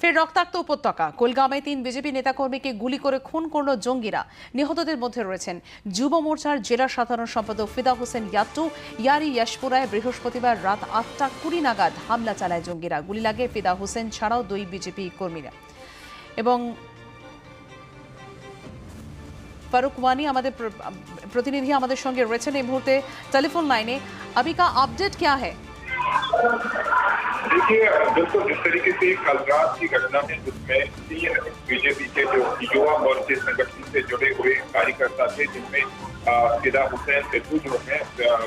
ফের রক্তাক্ত উপত্যকা। কোলগামে তিন বিজেপি নেতাকর্মীকে গুলি করে খুন করল জঙ্গিরা। নিহতদের মধ্যে রয়েছেন যুব মোর্চার জেলা সাধারণ সম্পাদক ফিদা হোসেন ইয়াট্টু ইয়ারি ইয়াসপুরায় বৃহস্পতিবার রাত আটটা কুড়ি নাগাদ হামলা চালায় জঙ্গিরা। গুলি লাগে ফিদা হোসেন ছাড়াও দুই বিজেপি কর্মীরা। এবং ফারুক ওয়ানি আমাদের প্রতিনিধি আমাদের সঙ্গে রয়েছেন এই মুহূর্তে। টেলিফোন লাইনে। আবিকা, আপডেট কে হ্যাঁ देखिए, बिल्कुल जिस तरीके से कल रात की घटना है जिसमें बीजेपी के जो युवा मोर्चे संगठन से जुड़े हुए कार्यकर्ता थे, जिनमें फिदा हुसैन सिद्धू जो है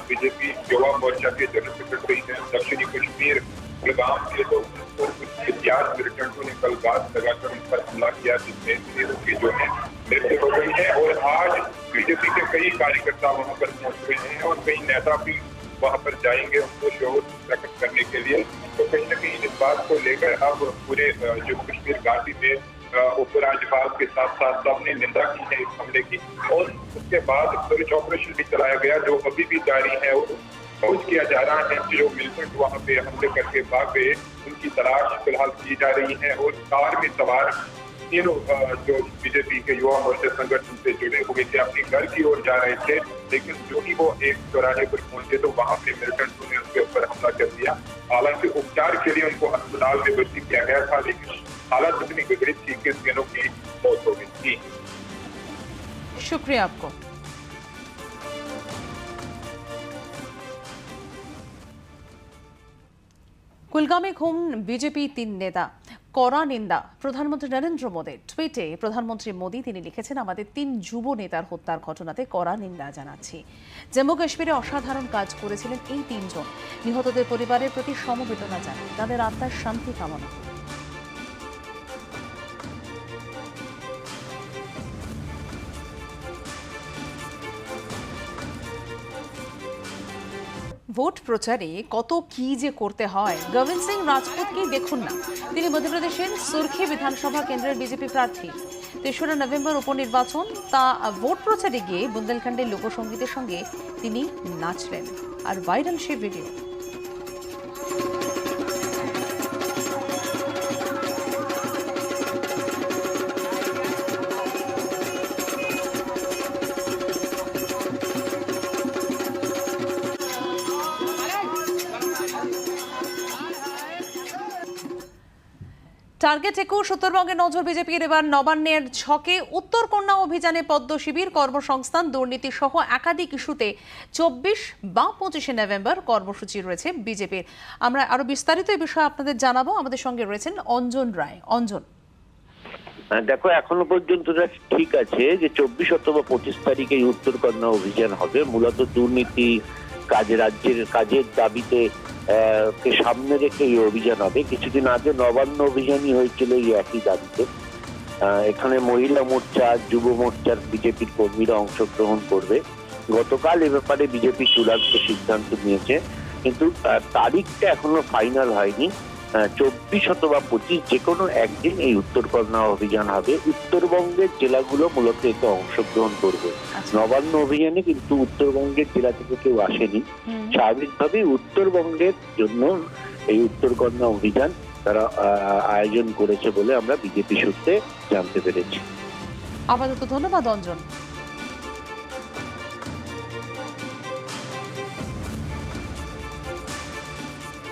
बीजेपी युवा मोर्चा के जनरल सेक्रेटरी हैं, दक्षिणी कश्मीर गुड़गांव के तो उनको कुछ इतिहास मिलिटेंटों ने कल रात लगाकर उन पर हमला किया, जिसमें तीनों के जो है, मृत्यु हो गई है, और आज बीजेपी के कई कार्यकर्ता वहाँ पर पहुँच हुए हैं, और कई नेता भी वहाँ पर जाएँगे उनको शोर प्रकट करने के लिए। तो कहीं ना कहीं इस बात को लेकर अब पूरे जम्मू कश्मीर घाटी में उपराज्यपाल के साथ साथ सबने निंदा की है इस हमले की। और उसके बाद सर्च ऑपरेशन भी चलाया गया, जो अभी भी जारी है और खोज किया जा रहा है कि जो मिलिटेंट वहाँ पे हमले करके भाग गए, उनकी तलाश फ़िलहाल की जा रही है और कार में सवार तीनों जो बीजेपी के युवा मोर्चा संगठन से जुड़े हुए थे अपने घर की ओर जा रहे थे, लेकिन जो ही वो एक चौराहे पर पहुँचे तो वहाँ पे मिलिटेंटों ने उनके ऊपर हमला कर दिया। हालाँकि उपचार के लिए उनको अस्पताल में भर्ती किया गया था, लेकिन हालत इतनी बिगड़ी थी कि तीनों की मौत हो गई थी। शुक्रिया आपको। कुलगाम में खून बीजेपी तीन नेता। কড়া নিন্দা প্রধানমন্ত্রী নরেন্দ্র মোদীর টুইটে প্রধানমন্ত্রী মোদী তিনি লিখেছেন, আমাদের তিন যুব নেতার হত্যার ঘটনাতে কড়া নিন্দা জানাচ্ছি। জম্মু কাশ্মীরে অসাধারণ কাজ করেছিলেন এই তিনজন। নিহতদের পরিবারের প্রতি সমবেদনা জানান তাদের আত্মার শান্তি কামনা ভোট প্রচারে কত কি যে করতে হয়। গোবিন্দ সিং রাজপুতকেই দেখুন না। তিনি মধ্যপ্রদেশের সুরখি বিধানসভা কেন্দ্রের বিজেপি প্রার্থী। তেসরা নভেম্বর উপনির্বাচন, তা ভোট প্রচারে গিয়ে বুন্দেলখণ্ডের লোকসঙ্গীতের সঙ্গে তিনি নাচলেন। আর ভাইরাল সে ভিডিও। টার্গেট একুশ উত্তরবঙ্গে নজর বিজেপির এবার নবান্নের ছকে। উত্তর কন্যা অভিযানে পদ্ম শিবির, কর্মসংস্থান, দুর্নীতি সহ একাধিক ইস্যুতে চব্বিশ বা পঁচিশে নভেম্বর কর্মসূচি রয়েছে বিজেপির। আমরা আরও বিস্তারিত বিষয়ে আপনাদের জানাব। আমাদের সঙ্গে রয়েছেন অঞ্জন রায়। অঞ্জন। দেখো, এখনও পর্যন্ত ঠিক আছে যে চব্বিশ অথবা পঁচিশ তারিখে এই উত্তরকন্যা অভিযান হবে। মূলত দুর্নীতি কাজে রাজ্যের কাজের দাবিতে কে সামনে রেখে এই অভিযান হবে। কিছুদিন আগে নবান্ন অভিযানই হয়েছিল এই একই দাবিতে। এখানে মহিলা মোর্চা যুব মোর্চার বিজেপির কর্মীরা অংশগ্রহণ করবে। গতকাল এ ব্যাপারে বিজেপি চূড়ান্ত সিদ্ধান্ত নিয়েছে। কিন্তু তারিখটা এখনও ফাইনাল হয়নি। চব্বিশ অথবা পঁচিশ যে কোনো একদিন এই উত্তরকন্যা অভিযান হবে। উত্তরবঙ্গের জেলাগুলো মূলত এতে অংশগ্রহণ করবে। আচ্ছা। নবান্ন অভিযানে কিন্তু উত্তরবঙ্গের জেলা থেকে কেউ আসেনি। হুম। স্বাভাবিকভাবেই উত্তরবঙ্গের জন্য এই উত্তরকন্যা অভিযান তারা আয়োজন করেছে বলে আমরা বিজেপি সূত্রে জানতে পেরেছি আপাতত ধন্যবাদ, অঞ্জন